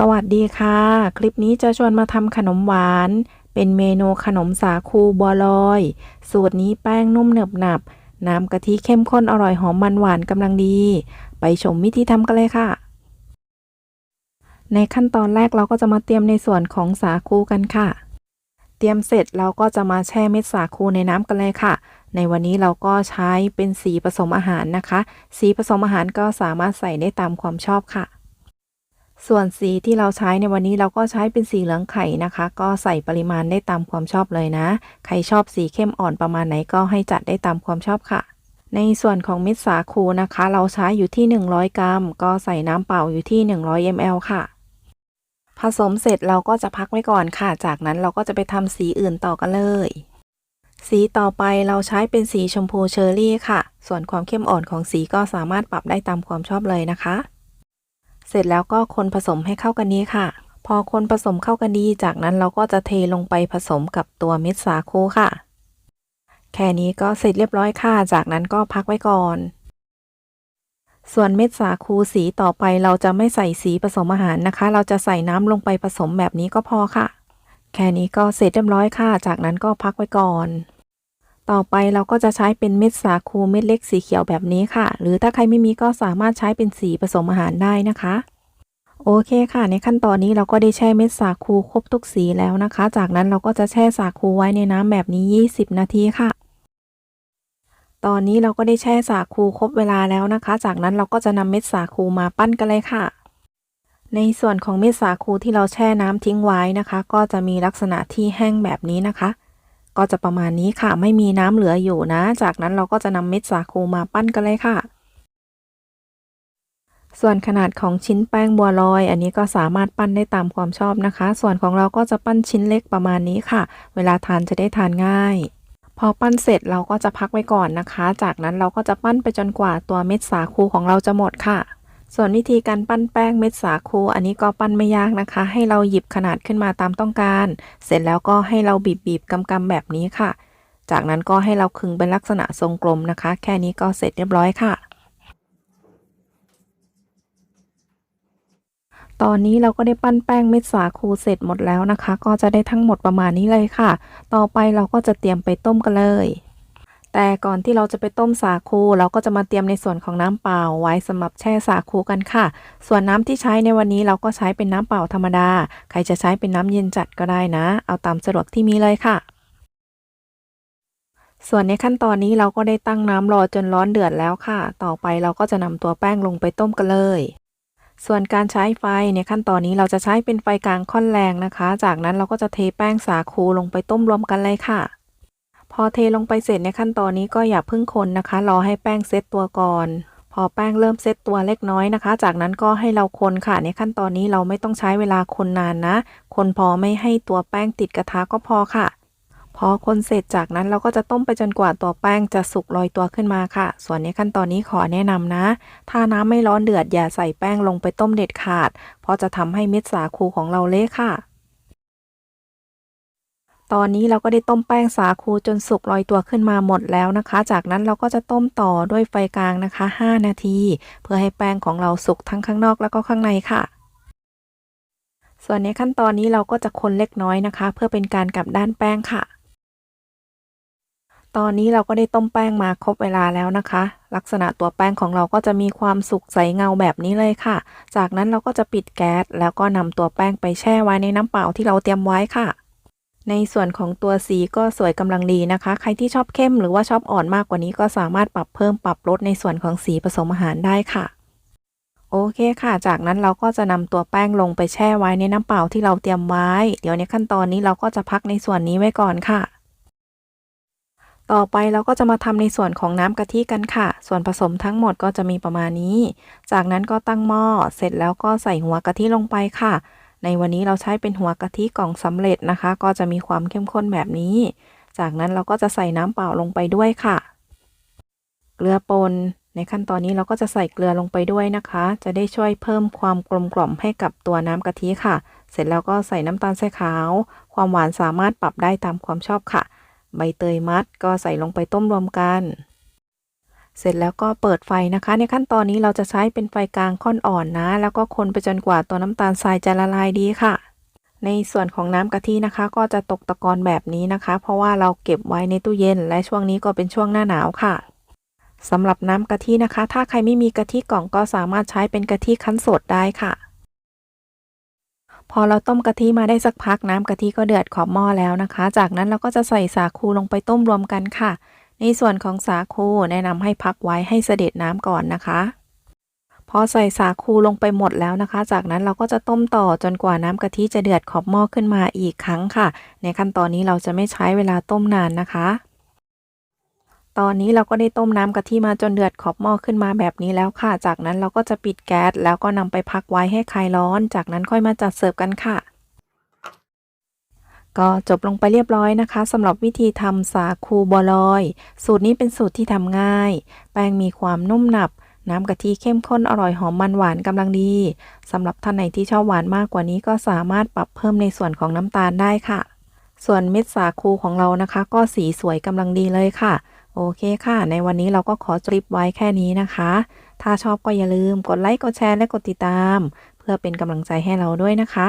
สวัสดีค่ะ คลิปนี้จะชวนมาทำขนมหวาน เป็นเมนูขนมสาคูบัวลอย สูตรนี้แป้งนุ่มเนึบหนับ น้ำกะทิเข้มข้นอร่อยหอมมันหวานกำลังดี ไปชมวิธีทำกันเลยค่ะ ในขั้นตอนแรกเราก็จะมาเตรียมในส่วนของสาคูกันค่ะ เตรียมเสร็จเราก็จะมาแช่เม็ดสาคูในน้ำกันเลยค่ะ ในวันนี้เราก็ใช้เป็นสีผสมอาหารนะคะ สีผสมอาหารก็สามารถใส่ได้ตามความชอบค่ะ ส่วนสีที่เราใช้ในวันนี้เราก็ใช้เป็นสีเหลืองไข่นะคะ ก็ใส่ปริมาณได้ตามความชอบเลยนะ ใครชอบสีเข้มอ่อนประมาณไหนก็ให้จัดได้ตามความชอบค่ะ ในส่วนของเม็ดสาคูนะคะ เราใช้อยู่ที่ 100 กรัม ก็ใส่น้ำเปล่าอยู่ที่ 100 ml ค่ะ ผสมเสร็จเราก็จะพักไว้ก่อนค่ะ จากนั้นเราก็จะไปทำสีอื่นต่อกันเลยสีต่อไปเราใช้เป็นสีชมพูเชอร์รี่ค่ะ ส่วนความเข้มอ่อนของสีก็สามารถปรับได้ตามความชอบเลยนะคะ เสร็จแล้วก็คนผสมให้เข้ากันนี้ค่ะ พอคนผสมเข้ากันดี จากนั้นเราก็จะเทลงไปผสมกับตัวเม็ดสาคูค่ะ แค่นี้ก็เสร็จเรียบร้อยค่ะ จากนั้นก็พักไว้ก่อน ส่วนเม็ดสาคูสีต่อไปเราจะไม่ใส่สีผสมอาหารนะคะ เราจะใส่น้ำลงไปผสมแบบนี้ก็พอค่ะ แค่นี้ก็เสร็จเรียบร้อยค่ะ จากนั้นก็พักไว้ก่อน ต่อไปเราก็จะใช้เป็นเม็ดสาคูเม็ดเล็กสีเขียวแบบนี้ค่ะ หรือถ้าใครไม่มีก็สามารถใช้เป็นสีผสมอาหารได้นะคะ โอเคค่ะ ในขั้นตอนนี้เราก็ได้แช่เม็ดสาคูครบทุกสีแล้วนะคะ จากนั้นเราก็จะแช่สาคูไว้ในน้ำแบบนี้ 20 นาทีค่ะ ตอนนี้เราก็ได้แช่สาคูครบเวลาแล้วนะคะ จากนั้นเราก็จะนำเม็ดสาคูมาปั้นกันเลยค่ะในส่วนของเม็ดสาคูที่เราแช่น้ำทิ้งไว้นะคะ ก็จะมีลักษณะที่แห้งแบบนี้นะคะ ก็จะประมาณนี้ค่ะ ไม่มีน้ำเหลืออยู่นะ จากนั้นเราก็จะนำเม็ดสาคูมาปั้นกันเลยค่ะ ส่วนขนาดของชิ้นแป้งบัวลอย อันนี้ก็สามารถปั้นได้ตามความชอบนะคะ ส่วนของเราก็จะปั้นชิ้นเล็กประมาณนี้ค่ะ เวลาทานจะได้ทานง่าย พอปั้นเสร็จเราก็จะพักไว้ก่อนนะคะ จากนั้นเราก็จะปั้นไปจนกว่าตัวเม็ดสาคูของเราจะหมดค่ะ ส่วนวิธีการปั้นแป้งเม็ดสาคูอันนี้ก็ปั้นไม่ยากนะคะ ให้เราหยิบขนาดขึ้นมาตามต้องการ เสร็จแล้วก็ให้เราบีบบีบกำกำแบบนี้ค่ะ จากนั้นก็ให้เราคึงเป็นลักษณะทรงกลมนะคะ แค่นี้ก็เสร็จเรียบร้อยค่ะ ตอนนี้เราก็ได้ปั้นแป้งเม็ดสาคูเสร็จหมดแล้วนะคะ ก็จะได้ทั้งหมดประมาณนี้เลยค่ะ ต่อไปเราก็จะเตรียมไปต้มกันเลย แต่ก่อนที่เราจะไปต้มสาคู เราก็จะมาเตรียมในส่วนของน้ำเปล่าไว้สำหรับแช่สาคูกันค่ะ ส่วนน้ำที่ใช้ในวันนี้เราก็ใช้เป็นน้ำเปล่าธรรมดา ใครจะใช้เป็นน้ำเย็นจัดก็ได้นะ เอาตามสะดวกที่มีเลยค่ะส่วนในขั้นตอนนี้เราก็ได้ตั้งน้ำรอจนร้อนเดือดแล้วค่ะ ต่อไปเราก็จะนำตัวแป้งลงไปต้มกันเลย ส่วนการใช้ไฟในขั้นตอนนี้เราจะใช้เป็นไฟกลางค่อนแรงนะคะ จากนั้นเราก็จะเทแป้งสาคูลงไปต้มรวมกันเลยค่ะ พอเทลงไปเสร็จในขั้นตอนนี้ก็อย่าเพิ่งคนนะคะ รอให้แป้งเซตตัวก่อน พอแป้งเริ่มเซตตัวเล็กน้อยนะคะ จากนั้นก็ให้เราคนค่ะ ในขั้นตอนนี้เราไม่ต้องใช้เวลาคนนานนะ คนพอไม่ให้ตัวแป้งติดกระทะก็พอค่ะ พอคนเสร็จจากนั้นเราก็จะต้มไปจนกว่าตัวแป้งจะสุกลอยตัวขึ้นมาค่ะ ส่วนในขั้นตอนนี้ขอแนะนำนะ ถ้าน้ำไม่ร้อนเดือดอย่าใส่แป้งลงไปต้มเด็ดขาด เพราะจะทำให้เม็ดสาคูของเราเละค่ะ ตอนนี้เราก็ได้ต้มแป้งสาคูจนสุกลอยตัวขึ้นมาหมดแล้วนะคะ จากนั้นเราก็จะต้มต่อด้วยไฟกลางนะคะ 5 นาที เพื่อให้แป้งของเราสุกทั้งข้างนอกแล้วก็ข้างในค่ะ ส่วนในขั้นตอนนี้เราก็จะคนเล็กน้อยนะคะ เพื่อเป็นการกลับด้านแป้งค่ะ ตอนนี้เราก็ได้ต้มแป้งมาครบเวลาแล้วนะคะ ลักษณะตัวแป้งของเราก็จะมีความสุกใสเงาแบบนี้เลยค่ะ จากนั้นเราก็จะปิดแก๊สแล้วก็นำตัวแป้งไปแช่ไว้ในน้ำเปล่าที่เราเตรียมไว้ค่ะ ในส่วนของตัวสีก็สวยกำลังดีนะคะ ใครที่ชอบเข้มหรือว่าชอบอ่อนมากกว่านี้ก็สามารถปรับเพิ่มปรับลดในส่วนของสีผสมอาหารได้ค่ะ โอเคค่ะ จากนั้นเราก็จะนำตัวแป้งลงไปแช่ไว้ในน้ำเปล่าที่เราเตรียมไว้ เดี๋ยวในขั้นตอนนี้เราก็จะพักในส่วนนี้ไว้ก่อนค่ะ ต่อไปเราก็จะมาทำในส่วนของน้ำกะทิกันค่ะ ส่วนผสมทั้งหมดก็จะมีประมาณนี้ จากนั้นก็ตั้งหม้อ เสร็จแล้วก็ใส่หัวกะทิลงไปค่ะ ในวันนี้เราใช้เป็นหัวกะทิกล่องสำเร็จนะคะ ก็จะมีความเข้มข้นแบบนี้ จากนั้นเราก็จะใส่น้ำเปล่าลงไปด้วยค่ะ เกลือป่นในขั้นตอนนี้เราก็จะใส่เกลือลงไปด้วยนะคะ จะได้ช่วยเพิ่มความกลมกล่อมให้กับตัวน้ำกะทิค่ะ เสร็จแล้วก็ใส่น้ำตาลทรายขาว ความหวานสามารถปรับได้ตามความชอบค่ะ ใบเตยมัดก็ใส่ลงไปต้มรวมกัน เสร็จแล้วก็เปิดไฟนะคะ ในขั้นตอนนี้เราจะใช้เป็นไฟกลางค่อนอ่อนนะ แล้วก็คนไปจนกว่าตัวน้ำตาลทรายจะละลายดีค่ะ ในส่วนของน้ำกะทินะคะ ก็จะตกตะกอนแบบนี้นะคะ เพราะว่าเราเก็บไว้ในตู้เย็น และช่วงนี้ก็เป็นช่วงหน้าหนาวค่ะสำหรับน้ำกะทินะคะ ถ้าใครไม่มีกะทิกล่องก็สามารถใช้เป็นกะทิคั้นสดได้ค่ะ พอเราต้มกะทิมาได้สักพักน้ำกะทิก็เดือดขอบหม้อแล้วนะคะ จากนั้นเราก็จะใส่สาคูลงไปต้มรวมกันค่ะ ในส่วนของสาคูแนะนำให้พักไว้ให้เสด็จน้ำก่อนนะคะ พอใส่สาคูลงไปหมดแล้วนะคะ จากนั้นเราก็จะต้มต่อจนกว่าน้ำกะทิจะเดือดขอบหม้อขึ้นมาอีกครั้งค่ะ ในขั้นตอนนี้เราจะไม่ใช้เวลาต้มนานนะคะตอนนี้เราก็ได้ต้มน้ำกะทิมาจนเดือดขอบหม้อขึ้นมาแบบนี้แล้วค่ะ จากนั้นเราก็จะปิดแก๊สแล้วก็นำไปพักไว้ให้คลายร้อน จากนั้นค่อยมาจัดเสิร์ฟกันค่ะ ก็จบลงไปเรียบร้อยนะคะสำหรับวิธีทำสาคูบัวลอย สูตรนี้เป็นสูตรที่ทำง่าย แป้งมีความนุ่มหนับ น้ำกะทิเข้มข้นอร่อยหอมมันหวานกำลังดีสำหรับท่านไหนที่ชอบหวานมากกว่านี้ก็สามารถปรับเพิ่มในส่วนของน้ำตาลได้ค่ะ ส่วนเม็ดสาคูของเรานะคะ ก็สีสวยกำลังดีเลยค่ะ โอเคค่ะ ในวันนี้เราก็ขอจริบไว้แค่นี้นะคะ ถ้าชอบก็อย่าลืมกดไลค์กดแชร์และกดติดตาม เพื่อเป็นกำลังใจให้เราด้วยนะคะ